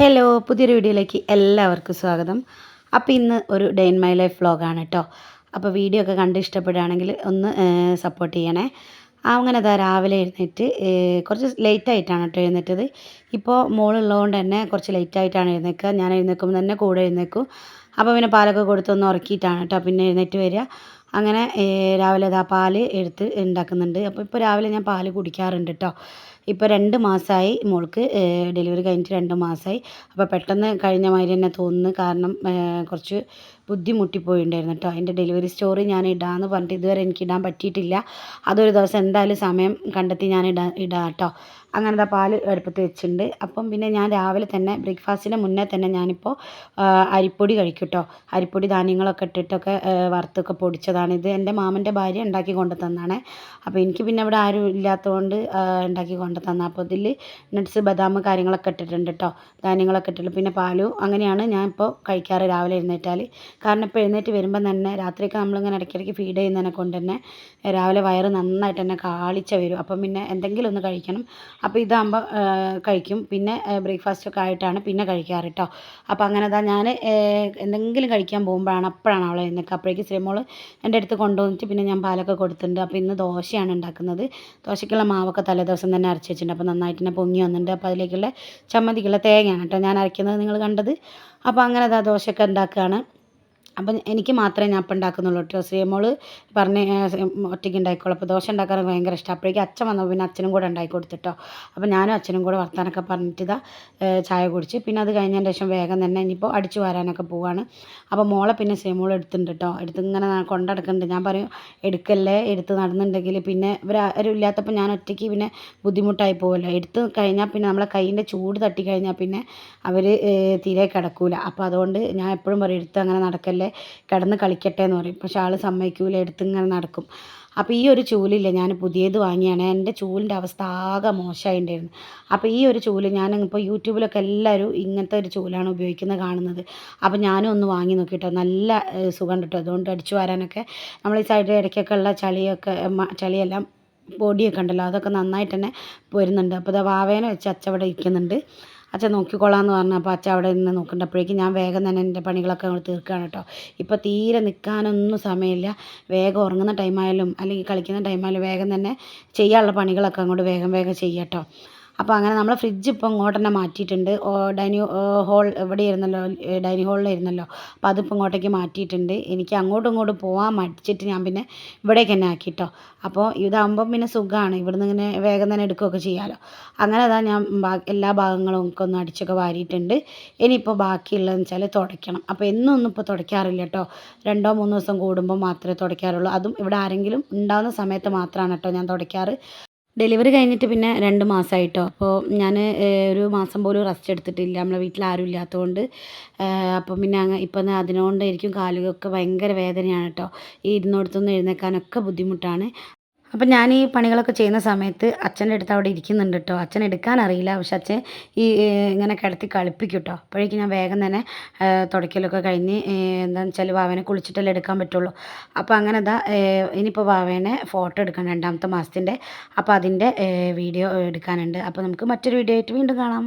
Hello പുതിയൊരു വീഡിയോയിലേക്ക് എല്ലാവർക്കും സ്വാഗതം. അപ്പോൾ ഇന്ന് ഒരു ഡേ ഇൻ മൈ ലൈഫ് വ്ളോഗാണ് കേട്ടോ അപ്പോൾ വീഡിയോ ഒക്കെ കണ്ട് ഇഷ്ടപ്പെടുകയാണെങ്കിൽ ഒന്ന് സപ്പോർട്ട് ചെയ്യണേ. അങ്ങനെ അതാ രാവിലെ എഴുന്നേറ്റ് കുറച്ച് ലേറ്റായിട്ടാണ് കേട്ടോ എഴുന്നേറ്റത്. ഇപ്പോൾ മോളുള്ളതുകൊണ്ട് തന്നെ കുറച്ച് ലേറ്റായിട്ടാണ് എഴുന്നേക്കുക ഞാൻ എഴുന്നേക്കുമ്പോൾ തന്നെ കൂടെ എഴുന്നേക്കും അപ്പോൾ പിന്നെ പാലൊക്കെ കൊടുത്തൊന്ന് ഉറക്കിയിട്ടാണ് കേട്ടോ പിന്നെ എഴുന്നേറ്റ് വരിക. അങ്ങനെ രാവിലെ ഇതാ പാൽ എടുത്ത് ഉണ്ടാക്കുന്നുണ്ട് അപ്പോൾ ഇപ്പോൾ രാവിലെ ഞാൻ പാൽ കുടിക്കാറുണ്ട് കേട്ടോ ഇപ്പോൾ രണ്ട് മാസമായി മോൾക്ക് ഡെലിവറി കഴിഞ്ഞിട്ട് രണ്ട് മാസമായി അപ്പോൾ പെട്ടെന്ന് കഴിഞ്ഞ മാതിരി തന്നെ തോന്നുന്നു. കാരണം കുറച്ച് ബുദ്ധിമുട്ടിപ്പോയിട്ടുണ്ടായിരുന്നു കേട്ടോ. അതിന്റെ ഡെലിവറി സ്റ്റോറി ഞാൻ ഇടാമെന്ന് പറഞ്ഞിട്ട് ഇതുവരെ എനിക്ക് ഇടാൻ പറ്റിയിട്ടില്ല. അതൊരു ദിവസം എന്തായാലും സമയം കണ്ടെത്തി ഞാൻ ഇടാ ഇടാം കേട്ടോ. അങ്ങനത്തെ പാൽ അടുപ്പത്ത് വെച്ചിട്ടുണ്ട്. അപ്പം പിന്നെ ഞാൻ രാവിലെ തന്നെ ബ്രേക്ക്ഫാസ്റ്റിന് മുന്നേ തന്നെ ഞാനിപ്പോൾ അരിപ്പൊടി കഴിക്കും കേട്ടോ. അരിപ്പൊടി ധാന്യങ്ങളൊക്കെ ഇട്ടിട്ടൊക്കെ വറുത്തൊക്കെ പൊടിച്ചതാണ് ഇത്. എന്റെ മാമന്റെ ഭാര്യ ഉണ്ടാക്കി കൊണ്ടു തന്നാണ് അപ്പോൾ എനിക്ക് പിന്നെ ഇവിടെ ആരും ഇല്ലാത്തതുകൊണ്ട് ഉണ്ടാക്കി കൊണ്ടു തന്ന അപ്പോൾ ഇതിൽ നട്ട്സ് ബദാം കാര്യങ്ങളൊക്കെ ഇട്ടിട്ടുണ്ട് കേട്ടോ. ധാന്യങ്ങളൊക്കെ ഇട്ടിട്ടുണ്ട്. പിന്നെ പാലും അങ്ങനെയാണ് ഞാൻ ഇപ്പോൾ കഴിക്കാറ് രാവിലെ എഴുന്നേറ്റാൽ കാരണം ഇപ്പോൾ എഴുന്നേറ്റ് വരുമ്പം തന്നെ രാത്രിയൊക്കെ നമ്മളിങ്ങനെ ഇടയ്ക്കിടയ്ക്ക് ഫീഡ് ചെയ്യുന്നതിനെ കൊണ്ട് തന്നെ രാവിലെ വയറ് നന്നായിട്ട് തന്നെ കാളിച്ച വരും. അപ്പം പിന്നെ എന്തെങ്കിലും ഒന്ന് കഴിക്കണം. അപ്പോൾ ഇതാകുമ്പോൾ കഴിക്കും. പിന്നെ ബ്രേക്ക്ഫാസ്റ്റൊക്കെ ആയിട്ടാണ് പിന്നെ കഴിക്കാറ് കേട്ടോ അപ്പോൾ അങ്ങനെ അതാ ഞാൻ എന്തെങ്കിലും കഴിക്കാൻ പോകുമ്പോഴാണ് അപ്പോഴാണ് അവളെ എഴുന്നേക്കുക അപ്പോഴേക്ക് ശ്രീമോൾ എന്റെ അടുത്ത് കൊണ്ടുവന്നിട്ട് പിന്നെ ഞാൻ പാലൊക്കെ കൊടുത്തിട്ടുണ്ട്. അപ്പോൾ ഇന്ന് ദോശയാണ് ഉണ്ടാക്കുന്നത്. ദോശയ്ക്കുള്ള മാവൊക്കെ തലേദിവസം തന്നെ അരച്ച് അപ്പോൾ നന്നായിട്ട് തന്നെ പൊങ്ങി വന്നിട്ടുണ്ട്. അപ്പോൾ അതിലേക്കുള്ള ചമ്മന്തിക്കുള്ള തേങ്ങയാണ് കേട്ടോ ഞാൻ അരയ്ക്കുന്നത്. നിങ്ങൾ കണ്ടത്? അപ്പോൾ അങ്ങനെ ദോശയൊക്കെ ഉണ്ടാക്കുകയാണ്. അപ്പം എനിക്ക് മാത്രമേ ഞാൻ അപ്പം ഉണ്ടാക്കുന്നുള്ളൂ. കേട്ടോ. ശ്രീമോൾ പറഞ്ഞ് ഒറ്റയ്ക്ക് ഉണ്ടാക്കിക്കോളൂ അപ്പോൾ ദോശ ഉണ്ടാക്കാൻ ഭയങ്കര ഇഷ്ടം. അപ്പോഴേക്കും അച്ഛൻ വന്നപ്പോൾ പിന്നെ അച്ഛനും കൂടെ ഉണ്ടാക്കി കൊടുത്തിട്ടോ. അപ്പോൾ ഞാനും അച്ഛനും കൂടെ വർത്താനൊക്കെ പറഞ്ഞിട്ട് ഇതാ ചായ കുടിച്ച്. പിന്നെ അത് കഴിഞ്ഞതിന് ശേഷം വേഗം തന്നെ ഇനിയിപ്പോൾ അടിച്ചു വരാനൊക്കെ പോവാണ്. അപ്പോൾ മോളെ പിന്നെ ശ്രീമോൾ എടുത്തിട്ടുണ്ട് കേട്ടോ. എടുത്ത് ഇങ്ങനെ കൊണ്ടെടുക്കുന്നുണ്ട്. ഞാൻ പറയും എടുക്കല്ലേ? എടുത്ത് നടന്നുണ്ടെങ്കിൽ പിന്നെ ഇവരാരും ഇല്ലാത്തപ്പോൾ ഞാൻ ഒറ്റയ്ക്ക് പിന്നെ ബുദ്ധിമുട്ടായി പോകുമല്ലോ എടുത്ത് കഴിഞ്ഞാൽ പിന്നെ നമ്മളെ കൈയിന്റെ ചൂട് തട്ടി കഴിഞ്ഞാൽ പിന്നെ അവർ തീരെ കിടക്കൂല. അപ്പോൾ അതുകൊണ്ട് ഞാൻ എപ്പോഴും പറയും എടുത്ത് അങ്ങനെ നടക്കല്ലേ? കിടന്ന് കളിക്കട്ടെ എന്ന് പറയും. പക്ഷെ ആൾ സമ്മതിക്കൂല എടുത്തിങ്ങനെ നടക്കും. അപ്പോൾ ഈ ഒരു ചൂലില്ല ഞാൻ പുതിയത് വാങ്ങിയാണ്. എന്റെ ചൂലിന്റെ അവസ്ഥ ആകെ മോശമായിട്ടുണ്ടായിരുന്നു. അപ്പോൾ ഈ ഒരു ചൂൽ ഞാൻ ഇപ്പോൾ യൂട്യൂബിലൊക്കെ എല്ലാവരും ഇങ്ങനത്തെ ഒരു ചൂലാണ് ഉപയോഗിക്കുന്നത് കാണുന്നത്. അപ്പോൾ ഞാനും ഒന്ന് വാങ്ങി നോക്കിയിട്ടോ നല്ല സുഖം കിട്ടും അതുകൊണ്ട് അടിച്ചു വരാനൊക്കെ നമ്മൾ ഈ സൈഡിൽ ഇടയ്ക്കൊക്കെ ഉള്ള ചളിയൊക്കെ ചളിയെല്ലാം പൊടിയൊക്കെ ഉണ്ടല്ലോ അതൊക്കെ നന്നായിട്ട് തന്നെ വരുന്നുണ്ട് അപ്പോൾ അത് വാവേനെ വെച്ച് അച്ചവിടെ ഇരിക്കുന്നുണ്ട്. അച്ഛൻ നോക്കിക്കോളാം എന്ന് പറഞ്ഞു. അപ്പോൾ അച്ഛൻ അവിടെ നിന്ന് നോക്കേണ്ടപ്പോഴേക്കും ഞാൻ വേഗം തന്നെ എന്റെ പണികളൊക്കെ അങ്ങോട്ട് തീർക്കുകയാണ് കേട്ടോ. ഇപ്പോൾ തീരെ നിൽക്കാനൊന്നും സമയമില്ല. വേഗം ഉറങ്ങുന്ന ടൈമായാലും അല്ലെങ്കിൽ കളിക്കുന്ന ടൈമായാലും വേഗം തന്നെ ചെയ്യാനുള്ള പണികളൊക്കെ അങ്ങോട്ട് വേഗം വേഗം ചെയ്യാം കേട്ടോ. അപ്പോൾ അങ്ങനെ നമ്മൾ ഫ്രിഡ്ജ് ഇപ്പോൾ ഇങ്ങോട്ട് തന്നെ മാറ്റിയിട്ടുണ്ട്. ഡൈനിങ് ഹോൾ ഇവിടെ ഇരുന്നല്ലോ ഡൈനിങ് ഹോളിലായിരുന്നല്ലോ അപ്പോൾ അതിപ്പോൾ ഇങ്ങോട്ടേക്ക് മാറ്റിയിട്ടുണ്ട്. എനിക്ക് അങ്ങോട്ടും ഇങ്ങോട്ടും പോകാൻ മടിച്ചിട്ട് ഞാൻ പിന്നെ ഇവിടേക്ക് തന്നെ ആക്കിട്ടോ. അപ്പോൾ ഇതാകുമ്പം പിന്നെ സുഖമാണ് ഇവിടുന്ന് ഇങ്ങനെ വേഗം തന്നെ എടുക്കുകയൊക്കെ ചെയ്യാമല്ലോ അങ്ങനെ അതാ ഞാൻ എല്ലാ ഭാഗങ്ങളും ഒക്കെ ഒന്ന് അടിച്ചൊക്കെ വാരിയിട്ടുണ്ട്. ഇനിയിപ്പോൾ ബാക്കിയുള്ളതെന്ന് വെച്ചാൽ തുടയ്ക്കണം. അപ്പോൾ എന്നും ഒന്നും ഇപ്പോൾ തുടയ്ക്കാറില്ല കേട്ടോ. രണ്ടോ മൂന്നോ ദിവസം കൂടുമ്പോൾ മാത്രമേ തുടയ്ക്കാറുള്ളൂ. അതും ഇവിടെ ആരെങ്കിലും ഉണ്ടാകുന്ന സമയത്ത് മാത്രമാണ് കേട്ടോ ഞാൻ തുടയ്ക്കാറ്. ഡെലിവറി കഴിഞ്ഞിട്ട് പിന്നെ രണ്ട് മാസമായിട്ടോ അപ്പോൾ ഞാൻ ഒരു മാസം പോലും റെസ്റ്റ് എടുത്തിട്ടില്ല. നമ്മളെ വീട്ടിൽ ആരും ഇല്ലാത്തതുകൊണ്ട്. അപ്പം പിന്നെ അങ്ങ് ഇപ്പം അതിനോണ്ടായിരിക്കും കാലുകൾക്ക് ഭയങ്കര വേദനയാണ് കേട്ടോ. ഈ ഇരുന്നിടത്തുനിന്ന് എഴുന്നേൽക്കാനൊക്കെ ബുദ്ധിമുട്ടാണ്. അപ്പം ഞാൻ ഈ പണികളൊക്കെ ചെയ്യുന്ന സമയത്ത് അച്ഛന്റെ അടുത്ത് അവിടെ ഇരിക്കുന്നുണ്ട് കേട്ടോ അച്ഛൻ എടുക്കാൻ അറിയില്ല. പക്ഷെ അച്ഛൻ ഈ ഇങ്ങനെ കിടത്തി കളിപ്പിക്കും കേട്ടോ അപ്പോഴേക്കും ഞാൻ വേഗം തന്നെ തുടക്കലൊക്കെ കഴിഞ്ഞ് എന്താണെന്ന് വെച്ചാൽ വാവേനെ കുളിച്ചിട്ടല്ലേ എടുക്കാൻ പറ്റുള്ളൂ. അപ്പോൾ അങ്ങനെ ഇതാ ഇനിയിപ്പോൾ വാവേനെ ഫോട്ടോ എടുക്കണം രണ്ടാമത്തെ മാസത്തിന്റെ. അപ്പോൾ അതിന്റെ വീഡിയോ എടുക്കാനുണ്ട്. അപ്പോൾ നമുക്ക് മറ്റൊരു വീഡിയോ ആയിട്ട് വീണ്ടും കാണാം.